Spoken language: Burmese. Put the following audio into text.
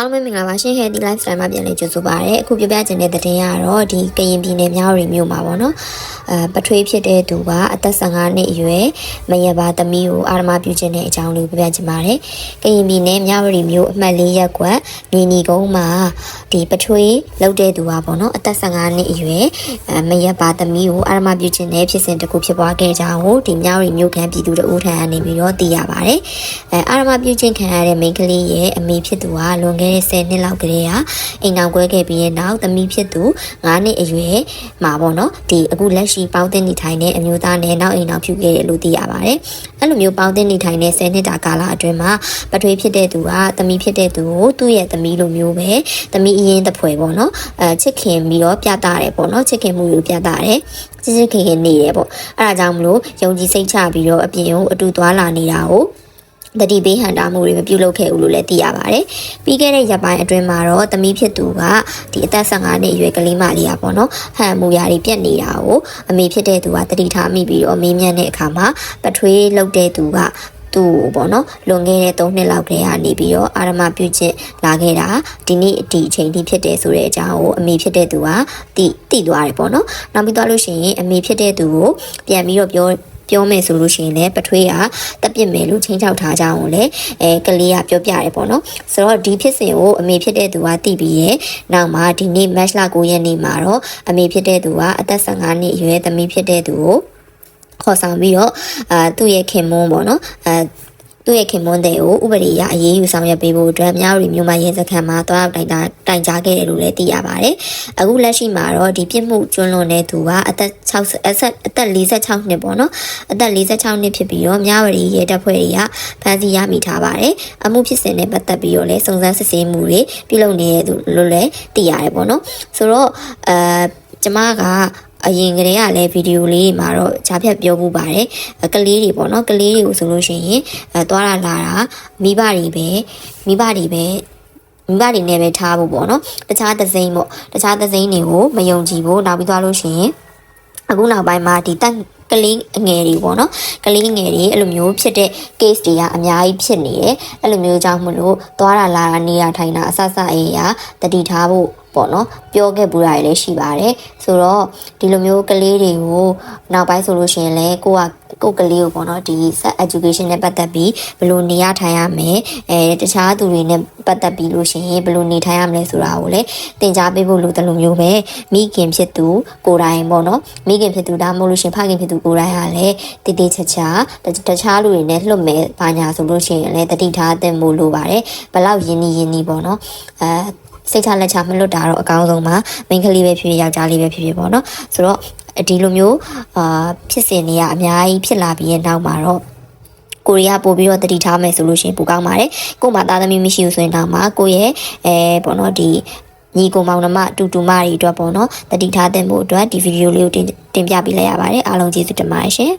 အားလုံးပဲမင်္ဂလာပါရှင် Healthy Lifestyle မှာပြန်လည်ကြိုဆိုပါရစေအခုပြပြချင်တဲ့သတင်းကတော့ဒီကရင်ပြည်နယ်မြောက်ရီမြို့မှာပေါ့နော်အဲပထွေးဖြစ်တဲ့သူကအသက်15နှစ်အရွယ်မရပါသမီးကိုအာရမပြုခြင်းတဲ့အကြောင်းလေးပြပြချင်ပါတယ်ကရင်ပြည်နယ်မြောက်ရီမြို့အမှတ်၄ရပ်ကွက်နေနီကုန်းမှာဒီပထွေးလောက်တဲ့သူကပေါ့နော်အသက်15နှစ်အရွယ်အဲမရပါသမီးကိုအာရမပြုခြင်းတဲ့ဖြစ်စဉ်တစ်ခုဖြစ်ပွားခဲ့ကြအောင်ဒီမြောက်ရီမြို့ခံပြည်သူတို့ဦးထံကနေပြီးတော့သိရပါတယ်အဲအာရမပြုခြင်းခံရတဲ့မိန်းကလေးရဲ့အမေဖြစ်သူကလွန်ခဲ့တဲ့10နှစ်လောက်ကလေးကအိမ်အောင်ကွဲခဲ့ပြီးတဲ့နောက်သမီးဖြစ်သူ9နှစ်အရွယ်မှာပေါ့နော်ဒီအခုလက်ရှိပေါင်းတင်နေထိုင်တဲ့အမျိုးသားနဲ့နောက်အိမ်အောင်ပြုခဲ့တယ်လို့သိရပါတယ်အဲ့လိုမျိုးပေါင်းတင်နေထိုင်တဲ့10နှစ်တာကာလအတွင်းမှာပထွေးဖြစ်တဲ့သူကသမီးဖြစ်တဲ့သူကိုသူ့ရဲ့သမီးလိုမျိုးပဲသမီးအရင်တစ်ဖွဲပေါ့နော်အဲချစ်ခင်ပြီးတော့ပြတာတယ်ပေါ့နော်ချစ်ခင်မှုကိုပြတာတယ်ချစ်ချစ်ခင်ခင်နေတယ်ပေါ့အဲ့ဒါကြောင့်မလို့ယုံကြည်စိတ်ချပြီးတော့အပြင်ကိုအတူသွားလာနေတာကို တတိပေးဟန်တာမှုတွေမပြုလုပ်ခဲ့ဘူးလို့လည်းသိရပါတယ်။ပြီးခဲ့တဲ့ရက်ပိုင်းအတွင်းမှာတော့သမီးဖြစ်သူကဒီအသက်15နှစ်အရွယ်ကလေးမလေးอ่ะပေါ့နော်။ဟန်မူရာတွေပြက်နေတာကိုအမေဖြစ်တဲ့သူကတတိထားမိပြီးတော့မေးမြန်းတဲ့အခါမှာပထွေးလောက်တဲ့သူကသူ့ကိုပေါ့နော်လွန်ခဲ့တဲ့3နှစ်လောက်ကလေးကနေပြီးတော့အာရမပြုချစ်လာခဲ့တာဒီနေ့ဒီအချိန်ထိဖြစ်တယ်ဆိုတဲ့အကြောင်းကိုအမေဖြစ်တဲ့သူကတိတိသွားတယ်ပေါ့နော်နောက်ပြီးတော့လို့ရှိရင်အမေဖြစ်တဲ့သူကိုပြန်ပြီးတော့ပြော ပြောမယ်ဆိုလို့ရှိရင်လည်းပထွေးကတက်ပြစ်မယ်လို့ချင်းချောက်ထားကြအောင်လေအဲကလေးကပြောပြတယ်ပေါ့နော်ဆိုတော့ဒီဖြစ်စဉ်ကိုအမေဖြစ်တဲ့သူကသိပြီးရဲ့နောက်မှာဒီနေ့ match လ9ရက်နေ့မှာတော့အမေဖြစ်တဲ့သူကအသက်15နှစ်အရွယ်သမီးဖြစ်တဲ့သူကိုခေါ်ဆောင်ပြီးတော့အာသူ့ရဲ့ခင်မွန်းပေါ့နော်အဲ သူ့ရဲ့ခင်မွန်းတဲ့ကိုဥပဒေအရအရေးယူဆောင်ရွက်ပေးဖို့အတွက်မြောက်ရီမြို့မှာရဲစခန်းမှာတွားတိုင်တာတိုင်ကြားခဲ့တယ်လို့လည်းသိရပါတယ်။အခုလက်ရှိမှာတော့ဒီပြစ်မှုကျွလွန်တဲ့သူကအသက်60အသက်အသက်46နှစ်ပေါ့နော်။အသက်46နှစ်ဖြစ်ပြီးတော့မြောက်ရီရဲတပ်ဖွဲ့တွေကဖမ်းဆီးရမိထားပါတယ်။အမှုဖြစ်စဉ်နဲ့ပတ်သက်ပြီးတော့လည်းစုံစမ်းစစ်ဆေးမှုတွေပြုလုပ်နေတဲ့သူလို့လည်းသိရတယ်ပေါ့နော်။ဆိုတော့အဲကျမက အရင်ကတည်းကလည်းဗီဒီယိုလေးမှာတော့ဂျာဖြတ်ပြောမှုပါတယ်ကလေးတွေပေါ့နော်ကလေးတွေကိုဆိုလို့ရှိရင်အဲသွားတာလာတာမိဘတွေပဲမိဘတွေပဲမိဘတွေနဲ့ပဲထားဖို့ပေါ့နော်တခြားသစိမ့်ပေါ့တခြားသစိမ့်တွေကိုမယုံကြည်ဖို့နောက်ပြီးသွားလို့ရှိရင်အခုနောက်ပိုင်းမှာဒီတက်ကလေးငယ်တွေပေါ့နော်ကလေးငယ်တွေအဲ့လိုမျိုးဖြစ်တဲ့ case တွေကအများကြီးဖြစ်နေတယ်အဲ့လိုမျိုးကြောင့်မလို့သွားတာလာတာနေရထိုင်တာအဆအဆအေးရတတိထားဖို့ ပေါ့နော်ပြောခဲ့ပူတာတွေလည်းရှိပါတယ်ဆိုတော့ဒီလိုမျိုးကလေးတွေကိုနောက်ပိုင်းဆိုလို့ရှိရင်လည်းကိုကကိုကလေးကိုပေါ့နော်ဒီ set education နဲ့ပတ်သက်ပြီးဘယ်လိုနေရထိုင်ရမယ်အဲတခြားသူတွေနဲ့ပတ်သက်ပြီးလို့ရှိရင်ဘယ်လိုနေထိုင်ရမလဲဆိုတာကိုလည်းသင်ကြားပေးဖို့လိုတယ်လို့မျိုးပဲမိခင်ဖြစ်သူကိုယ်တိုင်ပေါ့နော်မိခင်ဖြစ်သူဒါမှမဟုတ်လို့ရှိရင်ဖခင်ဖြစ်သူကိုယ်တိုင်ကလည်းတည်တည်ချာချာတခြားလူတွေနဲ့လွတ်မယ်ဘာညာဆိုလို့ရှိရင်လည်းတတိထားသင်ဖို့လိုပါတယ်ဘယ်လောက်ယဉ်နီယဉ်နီပေါ့နော်အဲ စိတ်ချလက်ချမလွတ်တာတော့အကောင်းဆုံးပါမိန်းကလေးပဲဖြစ်ဖြစ်ယောက်ျားလေးပဲဖြစ်ဖြစ်ပေါ့နော်ဆိုတော့ဒီလိုမျိုးအာဖြစ်စဉ်တွေကအများကြီးဖြစ်လာပြီးရဲ့နောက်မှာတော့ကိုရီးယားပို့ပြီးတော့တတိထားမယ်ဆိုလို့ရှိရင်ပိုကောင်းပါတယ်ကို့မှာသားသမီးမရှိဘူးဆိုရင်တော့မှကိုရဲ့အဲပေါ့နော်ဒီညီကိုမောင်နှမတူတူမတွေအတွက်ပေါ့နော်တတိထားတဲ့မှုအတွက်ဒီဗီဒီယိုလေးကိုတင်တင်ပြပေးလိုက်ရပါတယ်အားလုံးကျေးဇူးတင်ပါတယ်ရှင်